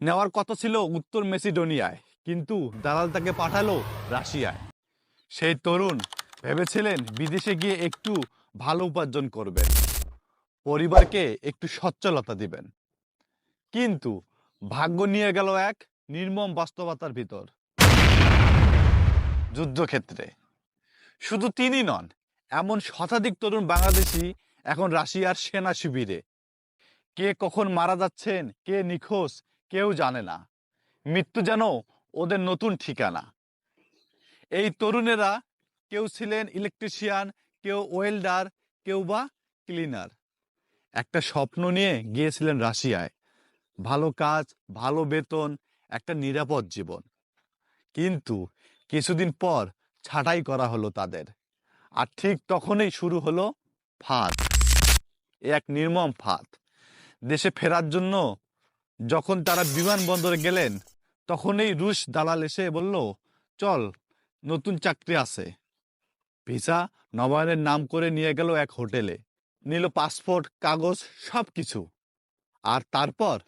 নেওয়ার কথা ছিল উত্তর মেসিডোনিয়ায়, কিন্তু দালাল তাকে পাঠালো রাশিয়ায়। সেই তরুণ ভেবেছিলেন বিদেশে গিয়ে একটু ভালো উপার্জন করবেন, পরিবারকে একটু সচ্ছলতা দিবেন। কিন্তু ভাগ্য নিয়ে গেল এক নির্মম বাস্তবতার ভিতর। যুদ্ধক্ষেত্রে শুধু তিনি নন, এমন শতাধিক তরুণ বাংলাদেশি এখন রাশিয়ার সেনা শিবিরে। কে কখন মারা যাচ্ছেন, কে নিখোঁজ কেউ জানে না। মৃত্যু যেন ওদের নতুন ঠিকানা। এই তরুণেরা কেউ ছিলেন ইলেকট্রিশিয়ান কেউ ওয়েল্ডার কেউ বা ক্লিনার একটা স্বপ্ন নিয়ে গিয়েছিলেন রাশিয়ায়। ভালো কাজ, ভালো বেতন, একটা নিরাপদ জীবন। কিন্তু কিছুদিন পর ছাঁটাই করা হলো তাদের। আর ঠিক তখনই শুরু হলো ফাঁদ। এক নির্মম ফাঁদ। দেশে ফেরার জন্য যখন তারা বিমানবন্দরে গেলেন, তখনই রুশ দালাল এসে বলল, চল, নতুন চাকরি আছে। ভিসা নবায়নের নাম করে নিয়ে গেল এক হোটেলে। নিল পাসপোর্ট, কাগজ সব কিছু আর তারপর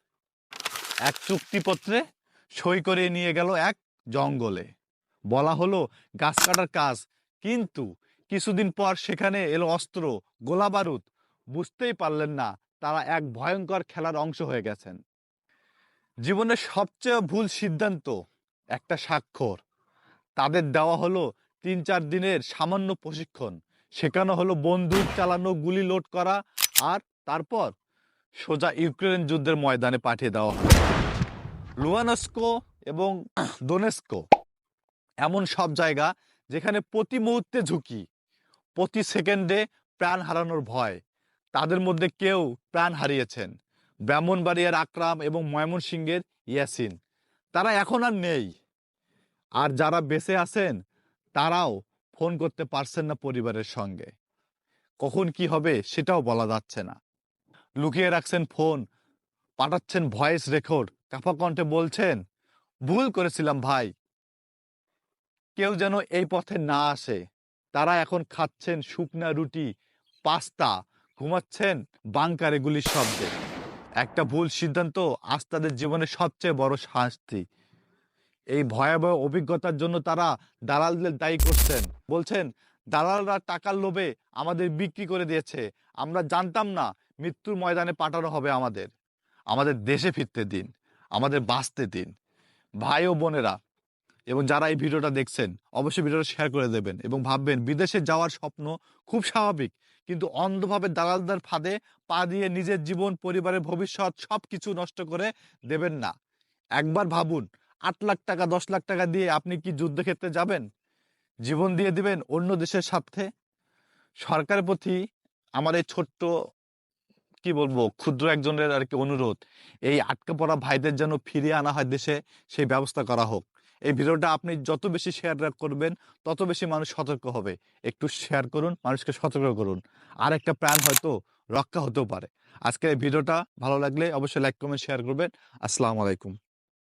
এক চুক্তিপত্রে সই করে নিয়ে গেল এক জঙ্গলে। বলা হলো, গাছ কাটার কাজ। কিন্তু কিছুদিন পর সেখানে এলো অস্ত্র গোলা বারুদ বুঝতেই পারলেন না, তারা এক ভয়ঙ্কর খেলার অংশ হয়ে গেছেন। জীবনের সবচেয়ে ভুল সিদ্ধান্ত একটা স্বাক্ষর। তাদের দেওয়া হলো তিন চার দিনের সামান্য প্রশিক্ষণ। শেখানো হলো বন্দুক চালানো, গুলি লোড করা আর তারপর সোজা ইউক্রেন যুদ্ধের ময়দানে পাঠিয়ে দেওয়া হলো লুয়ানস্কো এবং দোনেস্কো এমন সব জায়গা যেখানে প্রতি মুহূর্তে ঝুঁকি, প্রতি সেকেন্ডে প্রাণ হারানোর ভয়, তাদের মধ্যে কেউ প্রাণ হারিয়েছেন। ব্রাহ্মণবাড়িয়ার আকরাম এবং ময়মনসিংহের ইয়াসিন। তারা এখন আর নেই। আর যারা বেঁচে আছেন, তারাও ফোন করতে পারছেন না পরিবারের সঙ্গে। কখন কি হবে সেটাও বলা যাচ্ছে না। লুকিয়ে রাখছেন ফোন, পাঠাচ্ছেন ভয়েস রেকর্ড, কাফা কণ্ঠে বলছেন, ভুল করেছিলাম ভাই। কেউ যেন এই পথে না আসে। তারা এখন খাচ্ছেন শুকনা রুটি, পাস্তা, ঘুমাচ্ছেন বাংকারে গুলির শব্দে। একটা ভুল সিদ্ধান্ত আজ তাদের জীবনের সবচেয়ে বড় শাস্তি। এই ভয়াবহ অভিজ্ঞতার জন্য তারা দালালদের দায়ী করছেন। বলছেন, দালালরা টাকার লোভে আমাদের বিক্রি করে দিয়েছে। আমরা জানতাম না মৃত্যুর ময়দানে পাঠানো হবে আমাদের। আমাদের দেশে ফিরতে দিন। আমাদের বাঁচতে দিন। ভাই ও বোনেরা এবং যারা এই ভিডিওটা দেখছেন, অবশ্যই ভিডিওটা শেয়ার করে দেবেন এবং ভাববেন বিদেশে যাওয়ার স্বপ্ন খুব স্বাভাবিক। কিন্তু অন্ধভাবে দালালদের ফাঁদে পা দিয়ে নিজের জীবন, পরিবারের ভবিষ্যৎ সব কিছু নষ্ট করে দেবেন না। একবার ভাবুন, আট লাখ টাকা, দশ লাখ টাকা দিয়ে আপনি কি যুদ্ধক্ষেত্রে যাবেন? জীবন দিয়ে দিবেন অন্য দেশের স্বার্থে? সরকারের প্রতি আমার এই ছোট্ট, কি বলব, ক্ষুদ্র একজনের আর কি অনুরোধ, এই আটকে পড়া ভাইদের যেন ফিরিয়ে আনা হয় দেশে, সেই ব্যবস্থা করা হোক। এই ভিডিওটা আপনি যত বেশি শেয়ার করবেন, তত বেশি মানুষ সতর্ক হবে। একটু শেয়ার করুন, মানুষকে সতর্ক করুন। আর একটা প্রাণ হয়তো রক্ষা হতেও পারে। আজকে এই ভিডিওটা ভালো লাগলে অবশ্যই লাইক কমেন্ট শেয়ার করবেন। আসসালামু আলাইকুম।